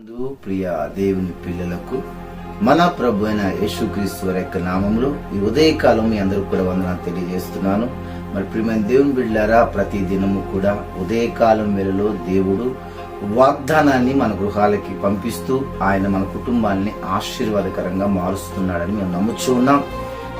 నందు ప్రియ దేవుని పిల్లలకు మన ప్రభు అయిన యేసుక్రీస్తు వారి యొక్క నామంలో ఈ ఉదయకాలం మీ అందరూ కూడా వందనాలు తెలియజేస్తున్నాను. మరి ప్రియమైన దేవుని బిడ్డారా ప్రతి దినము కూడా ఉదయకాలం వేళలో దేవుడు వాగ్దానాన్ని మన గృహాలకి పంపిస్తూ ఆయన మన కుటుంబాన్ని ఆశీర్వాదకరంగా మారుస్తున్నాడని మేము నమ్ముచూ ఉన్నాం.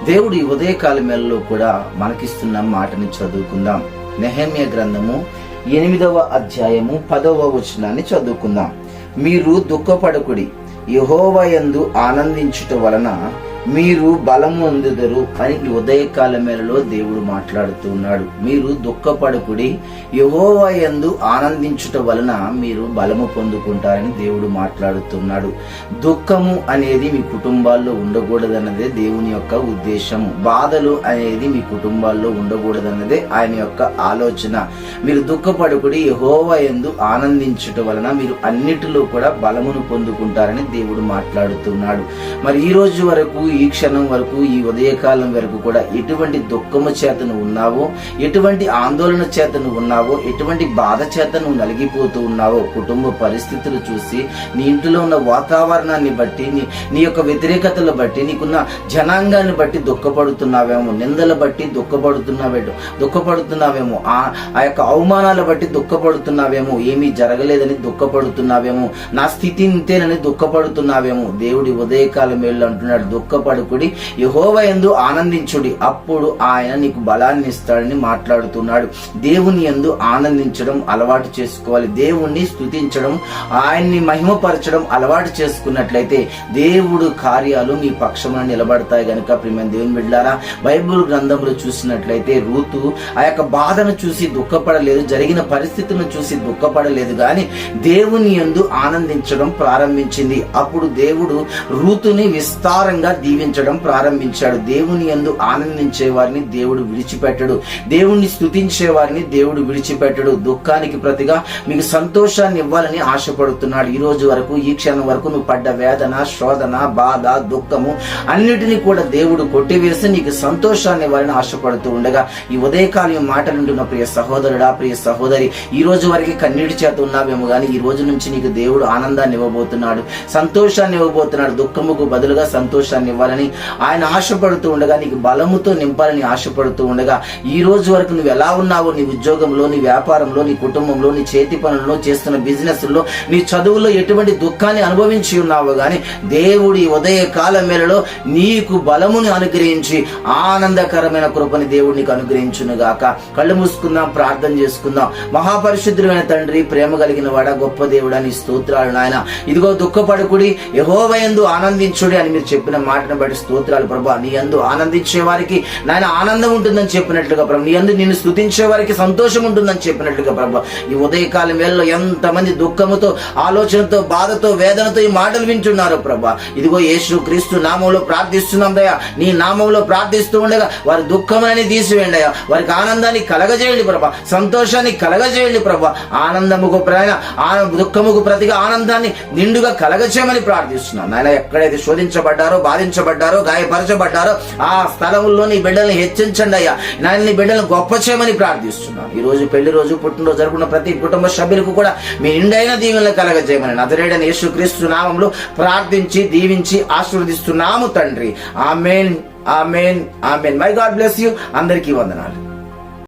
దేవుడు ఈ ఉదయకాలం వేళలో కూడా మనకిస్తున్న మాటని చదువుకుందాం. నెహమ్య గ్రంథము ఎనిమిదవ అధ్యాయము పదవ వచనాన్ని చదువుకుందాం. మీరు దుఃఖపడకుడి. యహోవయందు ఆనందించుట వలన మీరు బలము అందుదరు అని ఉదయకాల మేలలో దేవుడు మాట్లాడుతూ ఉన్నాడు. మీరు దుఃఖపడకుడి యహోవయందు ఆనందించుట వలన మీరు బలము పొందుకుంటారని దేవుడు మాట్లాడుతున్నాడు దుఃఖము అనేది మీ కుటుంబాల్లో ఉండకూడదన్నదే దేవుని యొక్క ఉద్దేశము. బాధలు అనేది మీ కుటుంబాల్లో ఉండకూడదన్నదే ఆయన యొక్క ఆలోచన. మీరు దుఃఖపడకుడి యహోవా ఎందు ఆనందించుట వలన మీరు అన్నిటిలో కూడా బలమును పొందుకుంటారని దేవుడు మాట్లాడుతున్నాడు మరి ఈ రోజు వరకు ఈ క్షణం వరకు ఈ ఉదయకాలం వరకు కూడా ఎటువంటి దుఃఖము చేత నువ్వు ఉన్నావో ఎటువంటి ఆందోళన చేత నువ్వు ఉన్నావో ఎటువంటి బాధ చేత నువ్వు నలిగిపోతూ ఉన్నావో కుటుంబ పరిస్థితులు చూసి నీ ఇంటిలో ఉన్న వాతావరణాన్ని బట్టి నీ నీ యొక్క వ్యతిరేకతలు బట్టి నీకున్న జనాంగాన్ని బట్టి దుఃఖపడుతున్నావేమో నిందల బట్టి దుఃఖపడుతున్నావేమో దుఃఖపడుతున్నావేమో ఆ ఆ యొక్క అవమానాల బట్టి దుఃఖపడుతున్నావేమో ఏమీ జరగలేదని దుఃఖపడుతున్నావేమో నా స్థితి ఇంతేనని దుఃఖపడుతున్నావేమో దేవుడి ఉదయకాలం వేళ్ళు అంటున్నాడు దుఃఖపడుకుడి యహోవ ఎందు ఆనందించుడి. అప్పుడు ఆయన నీకు బలాన్ని ఇస్తాడని మాట్లాడుతున్నాడు. దేవుని ఎందు ఆనందించడం అలవాటు చేసుకోవాలి. దేవుణ్ణి స్తుతించడం ఆయన్ని మహిమపరచడం అలవాటు చేసుకున్నట్లయితే దేవుడు కార్యాలు మీ పక్షమున నిలబడతాయి గనుక ప్రియమైన దేవుని బిడ్డారా బైబిల్ గ్రంథంలో చూసినట్లయితే రూతు ఆ యొక్క బాధను చూసి దుఃఖపడలేదు జరిగిన పరిస్థితులను చూసి దుఃఖపడలేదు కానీ దేవుని యందు ఆనందించడం ప్రారంభించింది. అప్పుడు దేవుడు రూతుని విస్తారంగా దీవించడం ప్రారంభించాడు. దేవుని ఎందు ఆనందించే వారిని దేవుడు విడిచిపెట్టడు. దేవుణ్ణి స్థుతించే వారిని దేవుడు విడిచిపెట్టడు. దుఃఖానికి ప్రతిగా మీకు సంతోషాన్ని ఇవ్వాలని ఆశపడుతున్నాడు. ఈ రోజు వరకు ఈ క్షణం వరకు నువ్వు పడ్డ వేదన శోధన బాధ దుఃఖము అన్నిటినీ కూడా దేవుడు కొట్టివేసి నీకు సంతోషాన్ని ఇవ్వాలని ఆశపడుతూ ఉండగా ఈ ఉదయకాలం మాటలుంటున్న ప్రియ సహోదరుడా ప్రియ సహోదరి ఈ రోజు వరకు కన్నీటి చేత ఉన్నావేమో కానీ ఈ రోజు నుంచి నీకు దేవుడు ఆనందాన్ని ఇవ్వబోతున్నాడు. సంతోషాన్ని ఇవ్వబోతున్నాడు. దుఃఖముకు బదులుగా సంతోషాన్ని ఇవ్వాలని ఆయన ఆశపడుతూ ఉండగా నీకు బలముతో నింపాలని ఆశపడుతూ ఉండగా ఈ రోజు వరకు నువ్వు ఎలా ఉన్నావో నీ ఉద్యోగంలో నీ వ్యాపారంలో నీ కుటుంబంలో నీ చేతి పనుల్లో చేస్తున్న బిజినెస్లో నీ చదువులో ఎటువంటి దుఃఖాన్ని అనుభవించి ఉన్నావో కానీ దేవుడి ఉదయ కాలం మేరలో నీకు బలముని అనుగ్రహించి ఆనందకరమైన కృపని దేవుడు నీకు అనుగ్రహించును గాక కళ్ళు మూసుకుందాం ప్రార్థన చేసుకుందాం. మహాపరిశుద్ధుడైన తండ్రి ప్రేమ కలిగిన వాడ గొప్ప దేవుడు నీ స్తోత్రాలు నాయన. ఇదిగో దుఃఖపడుకుడి యహోవయందు ఆనందించుడి అని మీరు చెప్పిన మాట మాటను బట్టి స్తోత్రాలు ప్రభా. నీ అందు ఆనందించే వారికి నాయన ఆనందం ఉంటుందని చెప్పినట్లుగా ప్రభా. నీ అందు నిన్ను స్థుతించే వారికి సంతోషం ఉంటుందని చెప్పినట్లుగా ప్రభా. ఈ ఉదయకాలం వేళలో ఎంతమంది దుఃఖముతో ఆలోచనతో బాధతో వేదనతో ఈ మాటలు వింటున్నారు ప్రభా. ఇదిగో యేసు క్రీస్తు నామంలో ప్రార్థిస్తున్నాం దయా. నీ నామంలో ప్రార్థిస్తూ ఉండగా వారి దుఃఖమని తీసివేయండి అయ్యా. వారికి ఆనందాన్ని కలగజేయండి ప్రభా. సంతోషాన్ని కలగజేయండి ప్రభా. ఆనందముకు ప్రయాణ ఆన- దుఃఖముకు ప్రతిగా ఆనందాన్ని నిండుగా కలగజేయమని ప్రార్థిస్తున్నాను నాయన ఎక్కడైతే శోధించబడ్డారో బాధించబడ్డారో గాయపరచబడ్డారో ఆ స్థలంలో నీ బిడ్డల్ని హెచ్చించండి అయ్యా. నాయన నీ బిడ్డలను గొప్ప చేయమని ప్రార్థిస్తున్నాను ఈ రోజు పెళ్ళి రోజు పుట్టినరోజు జరుపుకున్న ప్రతి కుటుంబ సభ్యులకు కూడా మీ నిండైన దీవెనలు కలగజేయమని నదరేడని యేసుక్రీస్తు నామంలో ప్రార్థించి దీవించి ఆశీర్వదిస్తున్నాము తండ్రి. Amen amen amen. My god bless you. అందరికీ వందనాలు.